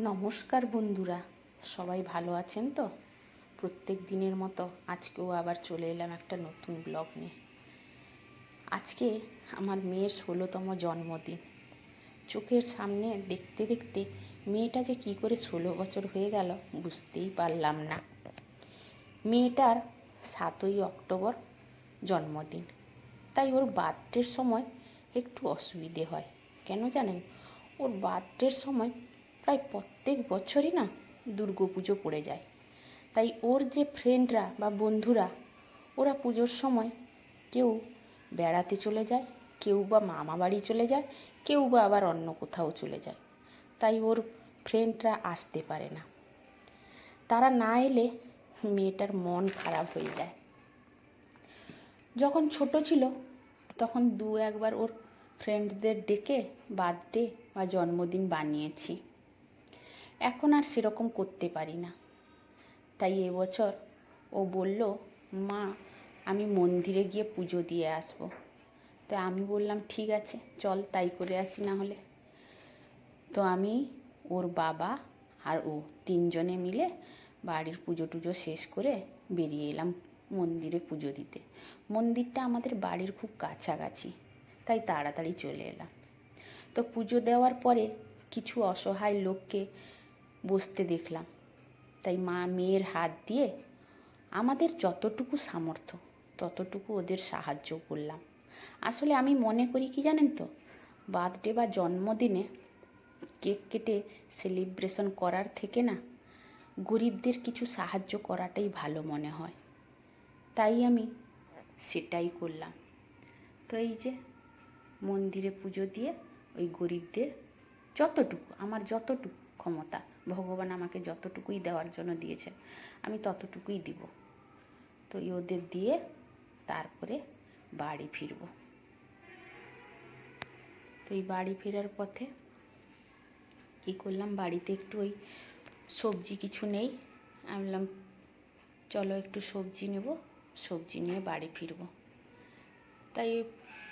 নমস্কার বন্ধুরা, সবাই ভালো আছেন তো? প্রত্যেক দিনের মতো আজকেও আবার চলে এলাম একটা নতুন ব্লগ নিয়ে। আজকে আমার মেয়ের ষোলোতম জন্মদিন। চোখের সামনে দেখতে দেখতে মেয়েটা যে কী করে ষোলো বছর হয়ে গেল বুঝতেই পারলাম না। মেয়েটার সাতই অক্টোবর জন্মদিন। তাই ওর বার্থডের সময় একটু অসুবিধে হয়। কেন জানেন? ওর বার্থডের সময় প্রায় প্রত্যেক বছরই না দুর্গা পুজো পড়ে যায়। তাই ওর যে ফ্রেন্ডরা বা বন্ধুরা, ওরা পুজোর সময় কেউ বেড়াতে চলে যায়, কেউ বা মামা বাড়ি চলে যায়, কেউ বা আবার অন্য কোথাও চলে যায়। তাই ওর ফ্রেন্ডরা আসতে পারে না। তারা না এলে মেয়েটার মন খারাপ হয়ে যায়। যখন ছোট ছিল, তখন দু একবার ওর ফ্রেন্ডদের ডেকে বার্থডে বা জন্মদিন বানিয়েছি। এখন আর সেরকম করতে পারি না। তাই এবছর ও বলল, মা, আমি মন্দিরে গিয়ে পুজো দিয়ে আসব। তো আমি বললাম, ঠিক আছে, চল তাই করে আসি না হলে। তো আমি, ওর বাবা আর ও তিনজনে মিলে বাড়ির পুজো টুজো শেষ করে বেরিয়ে এলাম মন্দিরে পুজো দিতে। মন্দিরটা আমাদের বাড়ির খুব কাছাকাছি, তাই তাড়াতাড়ি চলে এলাম। তো পুজো দেওয়ার পরে কিছু অসহায় লোককে বসতে দেখলাম। তাই মা মেয়ের হাত দিয়ে আমাদের যতটুকু সামর্থ্য, ততটুকু ওদের সাহায্য করলাম। আসলে আমি মনে করি কি জানেন তো? বার্থডে বা জন্মদিনে কেক কেটে সেলিব্রেশন করার থেকে না গরিবদের কিছু সাহায্য করাটাই ভালো মনে হয়। তাই আমি সেটাই করলাম। তো এই যে মন্দিরে পুজো দিয়ে ওই গরিবদের যতটুকু, আমার যতটুকু ক্ষমতা। ভগবান আমাকে যতটুকুই দেওয়ার জন্য দিয়েছে আমি ততটুকুই দিব। তো ওদের দিয়ে তারপরে বাড়ি ফিরব। তো এই বাড়ি ফেরার পথে কী করলাম? বাড়িতে একটু ওই সবজি কিছু নেই। আমি বললাম, চলো একটু সবজি নেব, সবজি নিয়ে বাড়ি ফিরব। তাই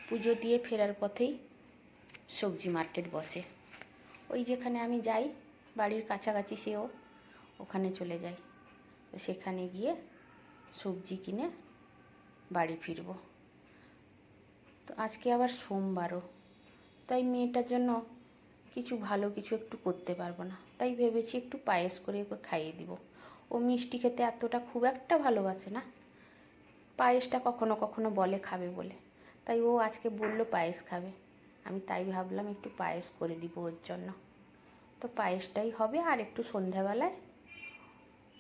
পুজো দিয়ে ফেরার পথেই সবজি মার্কেট বসে। ওই যেখানে আমি যাই বাড়ির কাছাকাছি সেও ওখানে চলে যায়। তো সেখানে গিয়ে সবজি কিনে বাড়ি ফিরব। তো আজকে আবার সোমবারও। তাই মেয়েটার জন্য কিছু ভালো কিছু একটু করতে পারব না। তাই ভেবেছি একটু পায়েস করে ওকে খাইয়ে দিব। ও মিষ্টি খেতে এতটা খুব একটা ভালোবাসে না। পায়েসটা কখনো কখনো বলে খাবে বলে। তাই ও আজকে বলল পায়েস খাবে। আমি তাই ভাবলাম একটু পায়েস করে দিব ওর জন্য। তো পায়েসটাই হবে আর একটু সন্ধ্যাবেলায়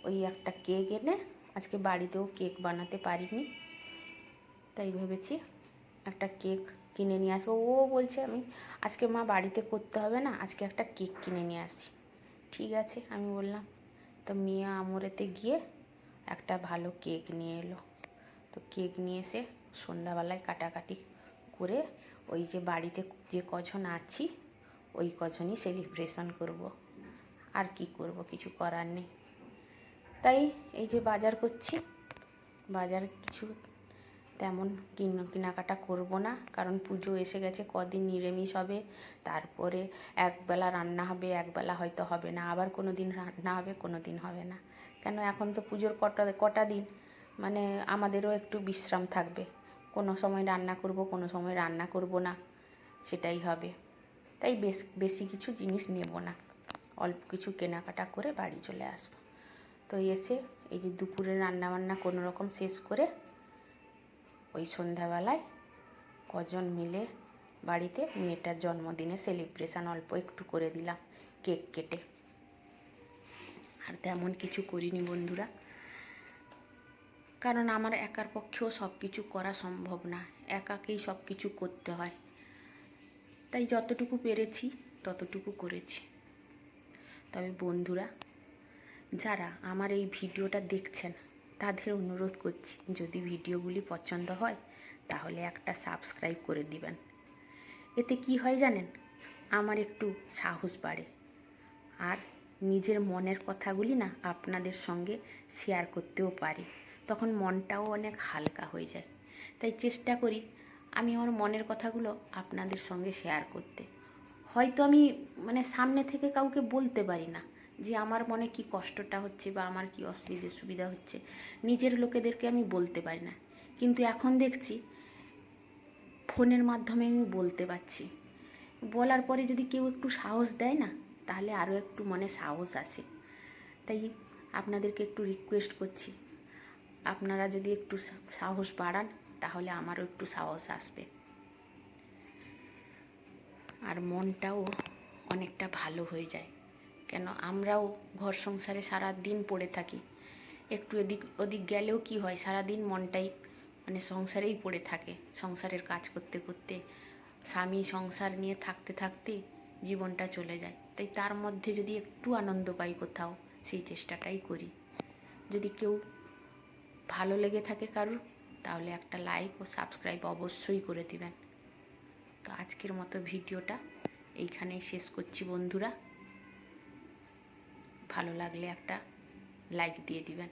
ওই একটা কেক এনে আজকে বাড়িতেও কেক বানাতে পারিনি। তাই ভেবেছি একটা কেক কিনে নিয়ে আসব। ও বলছে, আমি, আজকে মা বাড়িতে করতে হবে না, আজকে একটা কেক কিনে নিয়ে আসি। ঠিক আছে, আমি বললাম। তো মিয়া আমরেতে গিয়ে একটা ভালো কেক নিয়ে এলো। তো কেক নিয়ে এসে সন্ধ্যাবেলায় কাটাকাটি করে ওই যে বাড়িতে যে কজন আছি ওই কজনই সেলিব্রেশন করব। আর কি করব, কিছু করার নেই। তাই এই যে বাজার করছি, বাজার কিছু তেমন কিন, কেনাকাটা করব না। কারণ পুজো এসে গেছে, কদিন নিরামিষ হবে, তারপরে একবেলা রান্না হবে, একবেলা হয়তো হবে না, আবার কোনো দিন রান্না হবে কোনো দিন হবে না। কেন এখন তো পুজোর কটা কটা দিন মানে আমাদেরও একটু বিশ্রাম থাকবে। কোনো সময় রান্না করব, কোনো সময় রান্না করব না, সেটাই হবে। তাই বেশ, বেশি কিছু জিনিস নেব না। অল্প কিছু কেনাকাটা করে বাড়ি চলে আসব। তো এসে এই যে দুপুরে রান্নাবান্না কোনো রকম শেষ করে ওই সন্ধ্যাবেলায় কজন মিলে বাড়িতে মেয়েটার জন্মদিনে সেলিব্রেশন অল্প একটু করে দিলাম কেক কেটে। আর তেমন কিছু করিনি বন্ধুরা। কারণ আমার একার পক্ষেও সব কিছু করা সম্ভব না। একাকেই সব কিছু করতে হয়। তাই যতটুকু পেরেছি, ততটুকু করেছি। তবে বন্ধুরা, যারা আমার এই ভিডিওটা দেখছেন, তাদের অনুরোধ করছি, যদি ভিডিওগুলি পছন্দ হয়, তাহলে একটা সাবস্ক্রাইব করে দিবেন। এতে কি হয় জানেন? আমার একটু সাহস বাড়ে। আর নিজের মনের কথাগুলি না আপনাদের সঙ্গে শেয়ার করতেও পারি। তখন মনটাও অনেক হালকা হয়ে যায়। তাই চেষ্টা করি আমি আমার মনের কথাগুলো আপনাদের সঙ্গে শেয়ার করতে। হয়তো আমি মানে সামনে থেকে কাউকে বলতে পারি না যে আমার মনে কি কষ্টটা হচ্ছে বা আমার কি অসুবিধে সুবিধা হচ্ছে। নিজের লোকেদেরকে আমি বলতে পারি না। কিন্তু এখন দেখছি ফোনের মাধ্যমে আমি বলতে পারছি। বলার পরে যদি কেউ একটু সাহস দেয় না, তাহলে আরও একটু মনে সাহস আসে তাই আপনাদেরকে একটু রিকোয়েস্ট করছি। আপনারা যদি একটু সাহস বাড়ান তাহলে আমারও একটু সাহস আসবে। আর মনটাও অনেকটা ভালো হয়ে যায়। কেন আমরাও ঘর সংসারে সারা দিন পড়ে থাকি। একটু এদিক ওদিক গেলেও কি হয়? সারা দিন মনটাই মানে সংসারেই পড়ে থাকে। সংসারের কাজ করতে করতে, স্বামী সংসার নিয়ে থাকতে থাকতে জীবনটা চলে যায়। তাই তার মধ্যে যদি একটু আনন্দ পাই কোথাও, সেই চেষ্টাটাই করি। যদি কেউ ভালো লেগে থাকে কারুর তাহলে একটা লাইক ও সাবস্ক্রাইব অবশ্যই করে দিবেন। তো আজকের মতো ভিডিওটা এইখানেই শেষ করছি বন্ধুরা। ভালো লাগলে একটা লাইক দিয়ে দিবেন।